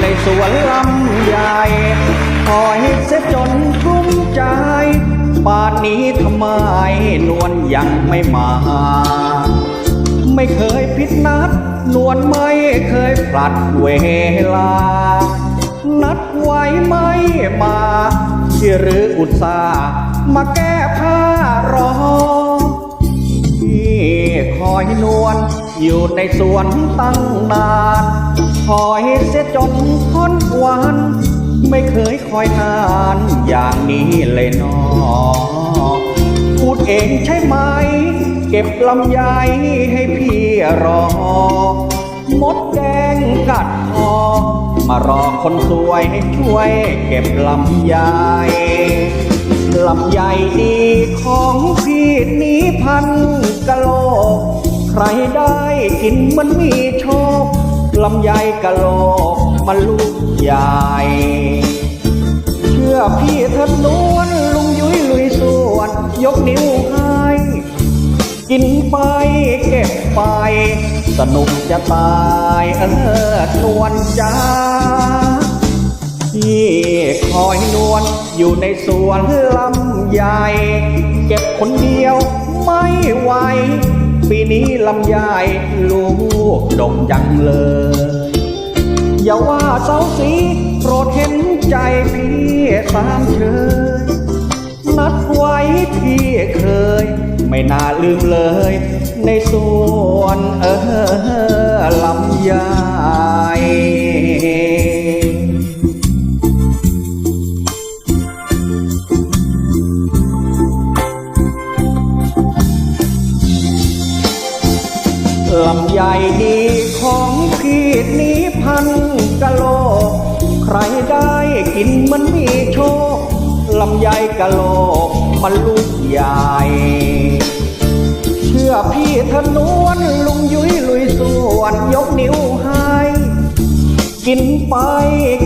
ในสวนลำใหญ่คอยเสียจนกุ้มใจป่านนี้ทำไมนวลยังไม่มา ไม่เคยพิดนัด นวลไม่เคยพลัดเวลา นัดไว้ไม่มาที่หรืออุตส่าห์มาแก้ผ้ารอที่คอยนวล อยู่ในสวนตั้งนานคอยเสียจนท้นวัน ไม่เคยคอยนานอย่างนี้เลยนอพูดเองใช่ไหม เก็บลำไยให้พี่รอ มดแดงกัดคอมารอคนสวยให้ช่วยเก็บลำไยลำไยดีของพี่นี้พันกะโลก ใครได้กินมันมีโชคลำไยกะโลกมันลูกใหญ่ เชื่อพี่เถิดนวลลุงยุ้ยลุยสวน ยกนิ้วให้กินไปเก็บไป สนุกจะตายเออนวลจ้าที่คอยนวลอยู่ในสวนลำใหญ่ เก็บคนเดียวไม่ไหว ปีนี้ลำใหญ่ลูกดกจังเลย อย่าว่าเสาสีโปรดเห็นใจพี่สามเชยนัดไว้พี่เคย ไม่น่าลืมเลย ในส่วนเออลำใหญ่ ลำใหญ่ดีของพี่นี้พันกะโลก ใครได้กินมันมีโชค ลำไยกะโลกมันลูกใหญ่ เชื่อพี่เถอะนวลลุงยุ้ยลุยสวนยกนิ้วให้กินไป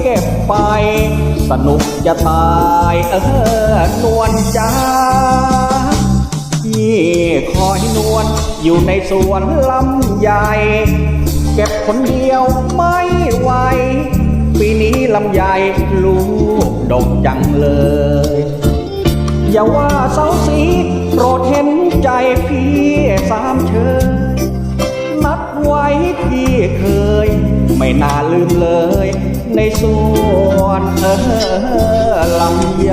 เก็บไป สนุกจะตายเออนวลจ้า คอยนวลอยู่ในสวนลำใหญ่ เก็บคนเดียวไม่ไหว ปีนี้ลำใหญ่ลูกดกจังเลย อย่าว่าเสาสีโปรดเห็นใจพี่สามเชยนัดไว้พี่เคย ไม่น่าลืมเลย ในสวนเออลำไย